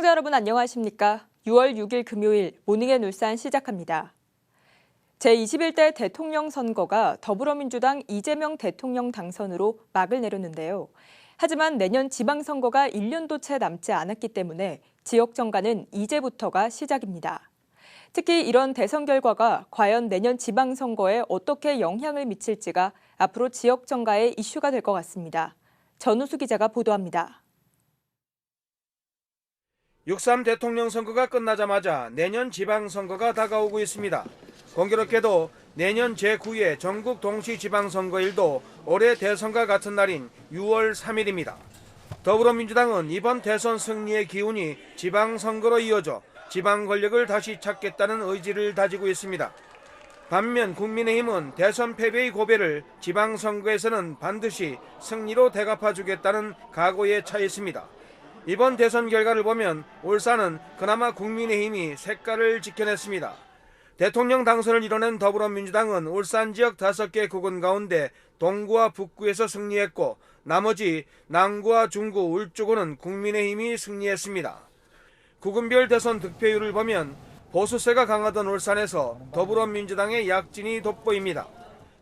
시청자 여러분 안녕하십니까? 6월 6일 금요일 모닝의 울산 시작합니다. 제21대 대통령 선거가 더불어민주당 이재명 대통령 당선으로 막을 내렸는데요. 하지만 내년 지방선거가 1년도 채 남지 않았기 때문에 지역 정가는 이제부터가 시작입니다. 특히 이런 대선 결과가 과연 내년 지방선거에 어떻게 영향을 미칠지가 앞으로 지역 정가의 이슈가 될 것 같습니다. 전우수 기자가 보도합니다. 6.3 대통령 선거가 끝나자마자 내년 지방선거가 다가오고 있습니다. 공교롭게도 내년 제9회 전국 동시 지방선거일도 올해 대선과 같은 날인 6월 3일입니다. 더불어민주당은 이번 대선 승리의 기운이 지방선거로 이어져 지방 권력을 다시 찾겠다는 의지를 다지고 있습니다. 반면 국민의힘은 대선 패배의 고배를 지방선거에서는 반드시 승리로 대갚아주겠다는 각오에 차 있습니다. 이번 대선 결과를 보면 울산은 그나마 국민의힘이 색깔을 지켜냈습니다. 대통령 당선을 이뤄낸 더불어민주당은 울산 지역 5개 구군 가운데 동구와 북구에서 승리했고 나머지 남구와 중구, 울주군은 국민의힘이 승리했습니다. 구군별 대선 득표율을 보면 보수세가 강하던 울산에서 더불어민주당의 약진이 돋보입니다.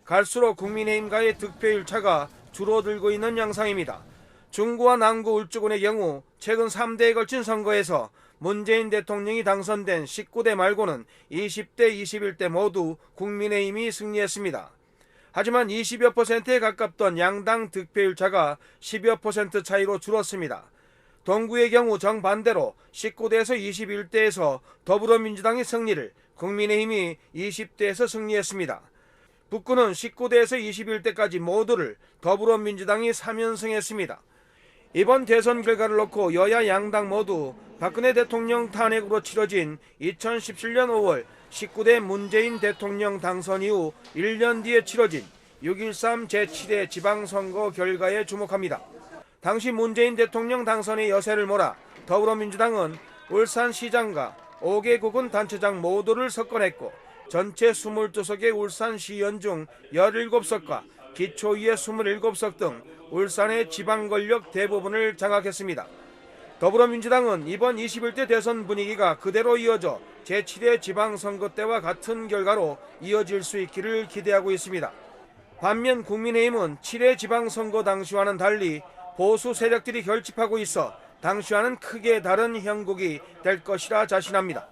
갈수록 국민의힘과의 득표율 차가 줄어들고 있는 양상입니다. 중구와 남구 울주군의 경우 최근 3대에 걸친 선거에서 문재인 대통령이 당선된 19대 말고는 20대, 21대 모두 국민의힘이 승리했습니다. 하지만 20여 퍼센트에 가깝던 양당 득표율 차가 10여 퍼센트 차이로 줄었습니다. 동구의 경우 정반대로 19대에서 21대에서 더불어민주당이 승리를 국민의힘이 20대에서 승리했습니다. 북구는 19대에서 21대까지 모두를 더불어민주당이 3연승했습니다. 이번 대선 결과를 놓고 여야 양당 모두 박근혜 대통령 탄핵으로 치러진 2017년 5월 19대 문재인 대통령 당선 이후 1년 뒤에 치러진 6.13 제7회 지방선거 결과에 주목합니다. 당시 문재인 대통령 당선의 여세를 몰아 더불어민주당은 울산시장과 5개 구군 단체장 모두를 석권했고 전체 22석의 울산시의원 중 17석과 기초의회 27석 등 울산의 지방 권력 대부분을 장악했습니다. 더불어민주당은 이번 21대 대선 분위기가 그대로 이어져 제7회 지방선거 때와 같은 결과로 이어질 수 있기를 기대하고 있습니다. 반면 국민의힘은 7회 지방선거 당시와는 달리 보수 세력들이 결집하고 있어 당시와는 크게 다른 형국이 될 것이라 자신합니다.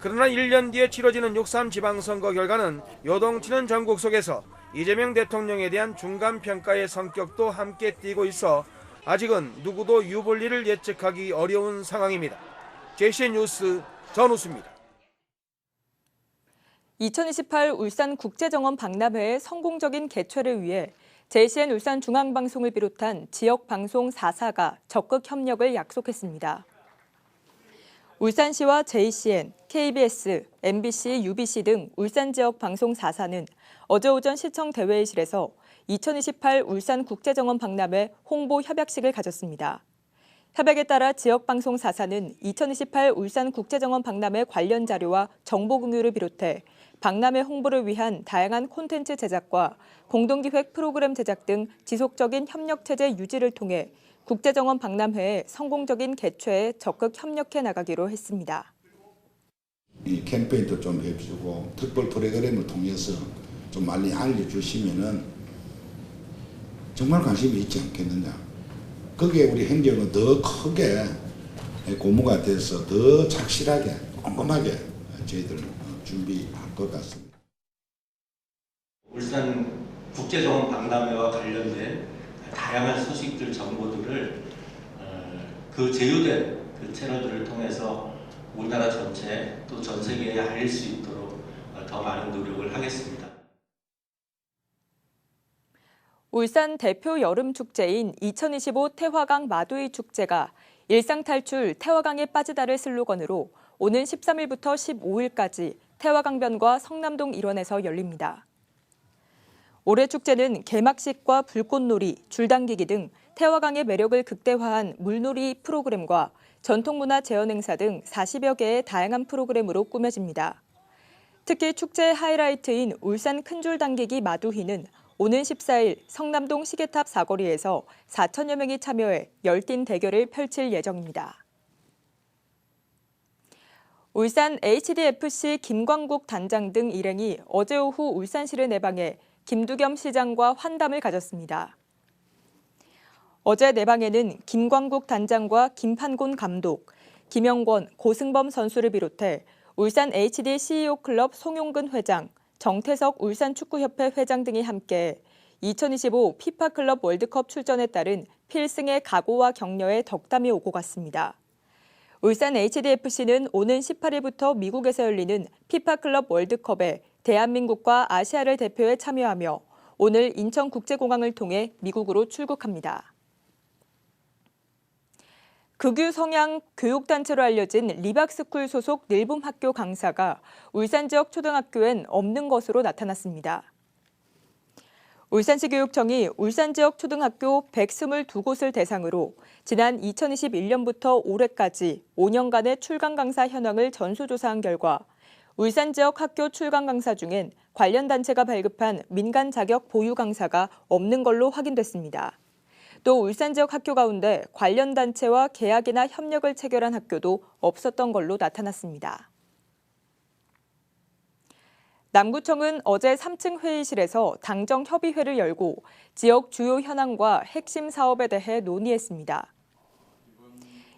그러나 1년 뒤에 치러지는 6.3 지방선거 결과는 요동치는 전국 속에서 이재명 대통령에 대한 중간 평가의 성격도 함께 띄고 있어 아직은 누구도 유불리를 예측하기 어려운 상황입니다. JCN 뉴스 전우수입니다. 2028 울산 국제정원 박람회의 성공적인 개최를 위해 JCN 울산 중앙방송을 비롯한 지역 방송 4사가 적극 협력을 약속했습니다. 울산시와 JCN, KBS, MBC, UBC 등 울산 지역 방송 4사는 어제 오전 시청 대회의실에서 2028 울산 국제정원 박람회 홍보 협약식을 가졌습니다. 협약에 따라 지역 방송 4사는 2028 울산 국제정원 박람회 관련 자료와 정보 공유를 비롯해 박람회 홍보를 위한 다양한 콘텐츠 제작과 공동기획 프로그램 제작 등 지속적인 협력 체제 유지를 통해 국제정원 박람회의 성공적인 개최에 적극 협력해 나가기로 했습니다. 이 캠페인도 좀 해주고 특별 프로그램을 통해서 좀 많이 알려주시면은 정말 관심이 있지 않겠느냐. 거기에 우리 행정은 더 크게 고무가 돼서 더 착실하게 꼼꼼하게 저희들 준비할 것 같습니다. 울산 국제정원 박람회와 관련된 다양한 소식들, 정보들을 어, 그 제휴된 그 채널들을 통해서 우리나라 전체 또 전 세계에 알릴 수 있도록 어, 더 많은 노력을 하겠습니다. 울산 대표 여름 축제인 2025 태화강 마두이 축제가 일상 탈출 태화강에 빠지다를 슬로건으로 오는 13일부터 15일까지 태화강변과 성남동 일원에서 열립니다. 올해 축제는 개막식과 불꽃놀이, 줄당기기 등 태화강의 매력을 극대화한 물놀이 프로그램과 전통문화 재현 행사 등 40여 개의 다양한 프로그램으로 꾸며집니다. 특히 축제의 하이라이트인 울산 큰줄 당기기 마두희는 오는 14일 성남동 시계탑 사거리에서 4천여 명이 참여해 열띤 대결을 펼칠 예정입니다. 울산 HDFC 김광국 단장 등 일행이 어제 오후 울산시를 내방해 김두겸 시장과 환담을 가졌습니다. 어제 내방에는 김광국 단장과 김판곤 감독, 김영권, 고승범 선수를 비롯해 울산 HD CEO 클럽 송용근 회장, 정태석 울산축구협회 회장 등이 함께 2025 피파 클럽 월드컵 출전에 따른 필승의 각오와 격려에 덕담이 오고 갔습니다. 울산 HDFC는 오는 18일부터 미국에서 열리는 피파 클럽 월드컵에 대한민국과 아시아를 대표해 참여하며 오늘 인천국제공항을 통해 미국으로 출국합니다. 극유 성향 교육단체로 알려진 리박스쿨 소속 닐붐 학교 강사가 울산 지역 초등학교엔 없는 것으로 나타났습니다. 울산시 교육청이 울산 지역 초등학교 122곳을 대상으로 지난 2021년부터 올해까지 5년간의 출강 강사 현황을 전수조사한 결과 울산 지역 학교 출강 강사 중엔 관련 단체가 발급한 민간 자격 보유 강사가 없는 걸로 확인됐습니다. 또 울산 지역 학교 가운데 관련 단체와 계약이나 협력을 체결한 학교도 없었던 걸로 나타났습니다. 남구청은 어제 3층 회의실에서 당정 협의회를 열고 지역 주요 현황과 핵심 사업에 대해 논의했습니다.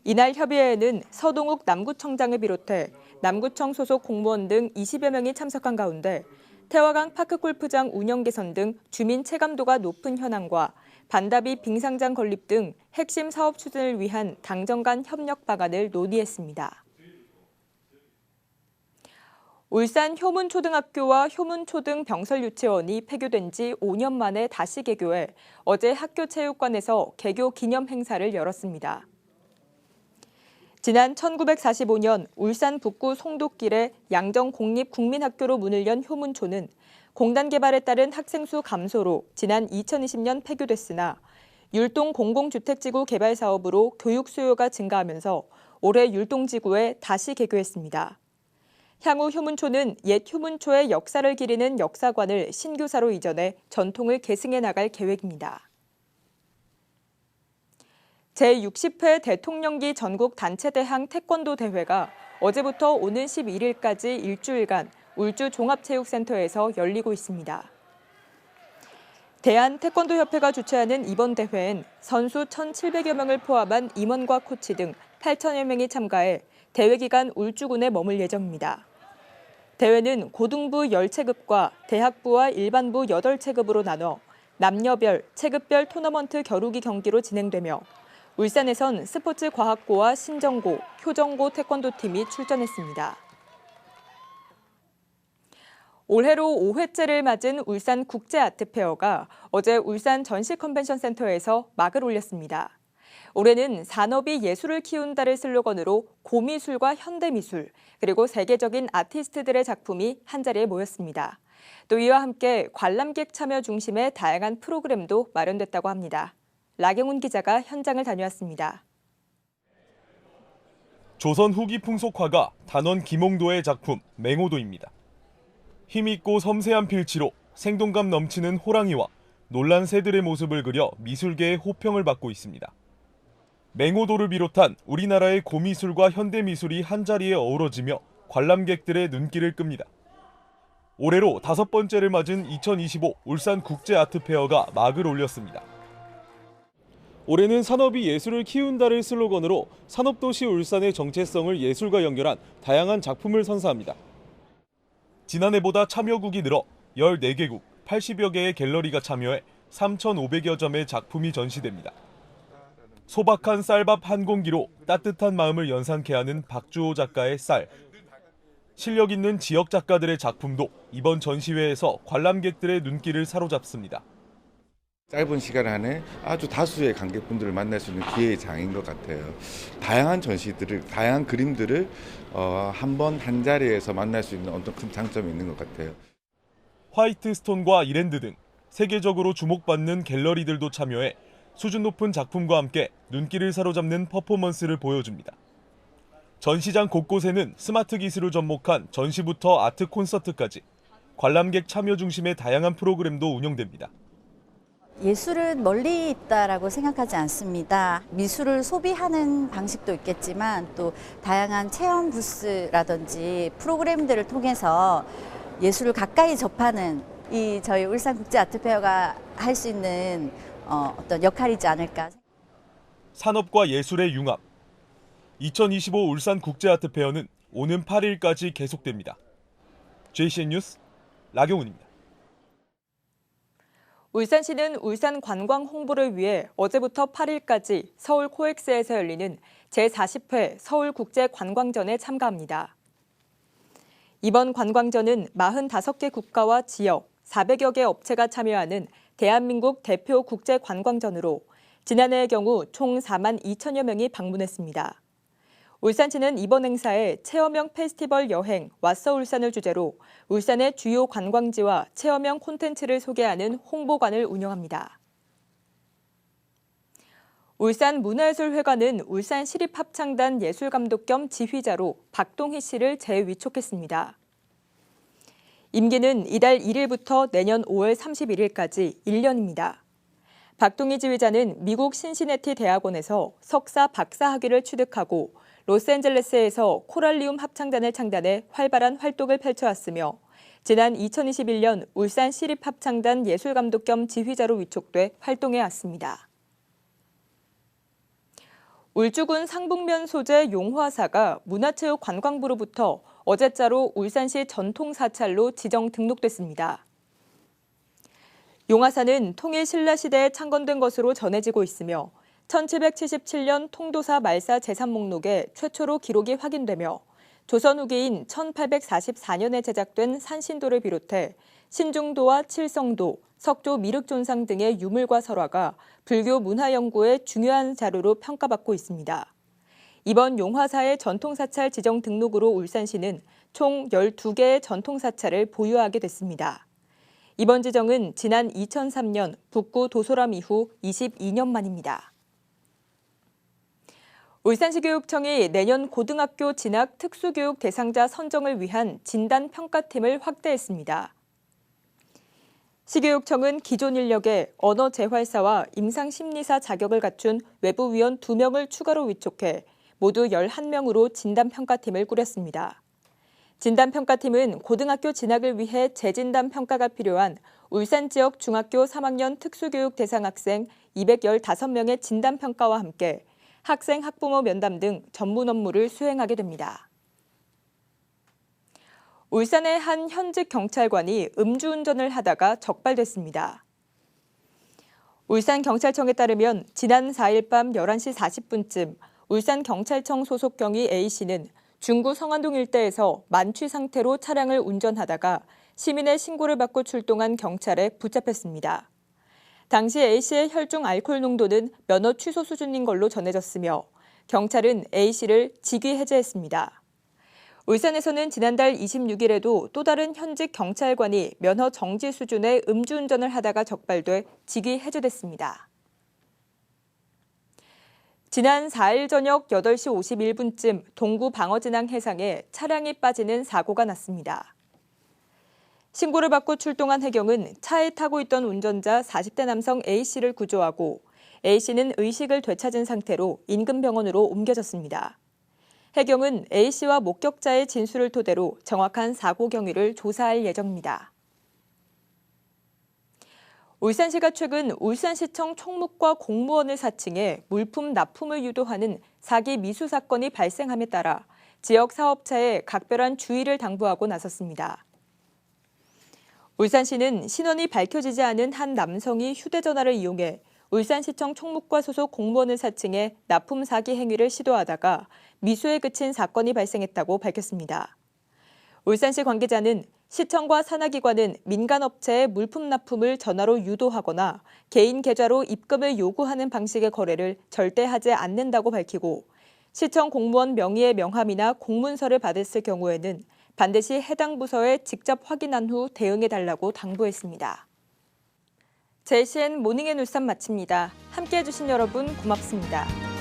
이날 협의회에는 서동욱 남구청장을 비롯해 남구청 소속 공무원 등 20여 명이 참석한 가운데 태화강 파크골프장 운영 개선 등 주민 체감도가 높은 현황과 반다비 빙상장 건립 등 핵심 사업 추진을 위한 당정 간 협력 방안을 논의했습니다. 울산 효문초등학교와 효문초등 병설유치원이 폐교된 지 5년 만에 다시 개교해 어제 학교 체육관에서 개교 기념 행사를 열었습니다. 지난 1945년 울산 북구 송도길에 양정 공립국민학교로 문을 연 효문초는 공단 개발에 따른 학생 수 감소로 지난 2020년 폐교됐으나 율동 공공주택지구 개발 사업으로 교육 수요가 증가하면서 올해 율동지구에 다시 개교했습니다. 향후 효문초는 옛 효문초의 역사를 기리는 역사관을 신교사로 이전해 전통을 계승해 나갈 계획입니다. 제60회 대통령기 전국 단체대항 태권도 대회가 어제부터 오는 11일까지 일주일간 울주 종합체육센터에서 열리고 있습니다. 대한 태권도 협회가 주최하는 이번 대회엔 선수 1,700여 명을 포함한 임원과 코치 등 8천여 명이 참가해 대회 기간 울주군에 머물 예정입니다. 대회는 고등부 10체급과 대학부와 일반부 8체급으로 나눠 남녀별, 체급별 토너먼트 겨루기 경기로 진행되며 울산에선 스포츠과학고와 신정고, 효정고 태권도팀이 출전했습니다. 올해로 5회째를 맞은 울산 국제 아트페어가 어제 울산 전시 컨벤션 센터에서 막을 올렸습니다. 올해는 산업이 예술을 키운다를 슬로건으로 고미술과 현대미술, 그리고 세계적인 아티스트들의 작품이 한자리에 모였습니다. 또 이와 함께 관람객 참여 중심의 다양한 프로그램도 마련됐다고 합니다. 라경훈 기자가 현장을 다녀왔습니다. 조선 후기 풍속화가 단원 김홍도의 작품 맹호도입니다. 힘있고 섬세한 필치로 생동감 넘치는 호랑이와 놀란 새들의 모습을 그려 미술계의 호평을 받고 있습니다. 맹호도를 비롯한 우리나라의 고미술과 현대미술이 한자리에 어우러지며 관람객들의 눈길을 끕니다. 올해로 다섯 번째를 맞은 2025 울산 국제아트페어가 막을 올렸습니다. 올해는 산업이 예술을 키운다를 슬로건으로 산업도시 울산의 정체성을 예술과 연결한 다양한 작품을 선사합니다. 지난해보다 참여국이 늘어 14개국 80여 개의 갤러리가 참여해 3,500여 점의 작품이 전시됩니다. 소박한 쌀밥 한 공기로 따뜻한 마음을 연상케 하는 박주호 작가의 쌀. 실력 있는 지역 작가들의 작품도 이번 전시회에서 관람객들의 눈길을 사로잡습니다. 짧은 시간 안에 아주 다수의 관객분들을 만날 수 있는 기회의 장인 것 같아요. 다양한 전시들을, 다양한 그림들을 어, 한번 한 자리에서 만날 수 있는 어떤 큰 장점이 있는 것 같아요. 화이트 스톤과 이랜드 등 세계적으로 주목받는 갤러리들도 참여해 수준 높은 작품과 함께 눈길을 사로잡는 퍼포먼스를 보여줍니다. 전시장 곳곳에는 스마트 기술을 접목한 전시부터 아트 콘서트까지 관람객 참여 중심의 다양한 프로그램도 운영됩니다. 예술은 멀리 있다라고 생각하지 않습니다. 미술을 소비하는 방식도 있겠지만 또 다양한 체험 부스라든지 프로그램들을 통해서 예술을 가까이 접하는 이 저희 울산 국제 아트페어가 할 수 있는 어, 어떤 역할이지 않을까. 산업과 예술의 융합. 2025 울산 국제아트페어는 오는 8일까지 계속됩니다. JCN 뉴스 라경훈입니다. 울산시는 울산 관광 홍보를 위해 어제부터 8일까지 서울 코엑스에서 열리는 제40회 서울국제관광전에 참가합니다. 이번 관광전은 45개 국가와 지역, 400여 개 업체가 참여하는 대한민국 대표 국제관광전으로 지난해의 경우 총 4만 2천여 명이 방문했습니다. 울산시는 이번 행사에 체험형 페스티벌 여행 왓서 울산을 주제로 울산의 주요 관광지와 체험형 콘텐츠를 소개하는 홍보관을 운영합니다. 울산 문화예술회관은 울산 시립합창단 예술감독 겸 지휘자로 박동희 씨를 재위촉했습니다. 임기는 이달 1일부터 내년 5월 31일까지 1년입니다. 박동희 지휘자는 미국 신시내티 대학원에서 석사 박사 학위를 취득하고 로스앤젤레스에서 코랄리움 합창단을 창단해 활발한 활동을 펼쳐왔으며 지난 2021년 울산 시립합창단 예술감독 겸 지휘자로 위촉돼 활동해 왔습니다. 울주군 상북면 소재 용화사가 문화체육관광부로부터 어제자로 울산시 전통사찰로 지정 등록됐습니다. 용화사는 통일 신라시대에 창건된 것으로 전해지고 있으며 1777년 통도사 말사 재산 목록에 최초로 기록이 확인되며 조선 후기인 1844년에 제작된 산신도를 비롯해 신중도와 칠성도, 석조 미륵존상 등의 유물과 설화가 불교 문화 연구의 중요한 자료로 평가받고 있습니다. 이번 용화사의 전통사찰 지정 등록으로 울산시는 총 12개의 전통사찰을 보유하게 됐습니다. 이번 지정은 지난 2003년 북구 도소람 이후 22년 만입니다. 울산시 교육청이 내년 고등학교 진학 특수교육 대상자 선정을 위한 진단 평가팀을 확대했습니다. 시교육청은 기존 인력에 언어 재활사와 임상 심리사 자격을 갖춘 외부 위원 2명을 추가로 위촉해 모두 11명으로 진단 평가팀을 꾸렸습니다. 진단 평가팀은 고등학교 진학을 위해 재진단 평가가 필요한 울산 지역 중학교 3학년 특수교육 대상 학생 215명의 진단 평가와 함께 학생 학부모 면담 등 전문 업무를 수행하게 됩니다. 울산의 한 현직 경찰관이 음주운전을 하다가 적발됐습니다. 울산경찰청에 따르면 지난 4일 밤 11시 40분쯤 울산경찰청 소속 경위 A씨는 중구 성안동 일대에서 만취 상태로 차량을 운전하다가 시민의 신고를 받고 출동한 경찰에 붙잡혔습니다. 당시 A씨의 혈중 알코올 농도는 면허 취소 수준인 걸로 전해졌으며 경찰은 A씨를 직위 해제했습니다. 울산에서는 지난달 26일에도 또 다른 현직 경찰관이 면허 정지 수준의 음주운전을 하다가 적발돼 직위 해제됐습니다. 지난 4일 저녁 8시 51분쯤 동구 방어진항 해상에 차량이 빠지는 사고가 났습니다. 신고를 받고 출동한 해경은 차에 타고 있던 운전자 40대 남성 A씨를 구조하고 A씨는 의식을 되찾은 상태로 인근 병원으로 옮겨졌습니다. 해경은 A씨와 목격자의 진술을 토대로 정확한 사고 경위를 조사할 예정입니다. 울산시가 최근 울산시청 총무과 공무원을 사칭해 물품 납품을 유도하는 사기 미수 사건이 발생함에 따라 지역 사업자에 각별한 주의를 당부하고 나섰습니다. 울산시는 신원이 밝혀지지 않은 한 남성이 휴대전화를 이용해 울산시청 총무과 소속 공무원을 사칭해 납품 사기 행위를 시도하다가 미수에 그친 사건이 발생했다고 밝혔습니다. 울산시 관계자는 시청과 산하기관은 민간업체에 물품 납품을 전화로 유도하거나 개인 계좌로 입금을 요구하는 방식의 거래를 절대 하지 않는다고 밝히고 시청 공무원 명의의 명함이나 공문서를 받았을 경우에는 반드시 해당 부서에 직접 확인한 후 대응해달라고 당부했습니다. JCN 모닝앤 울산 마칩니다. 함께해 주신 여러분 고맙습니다.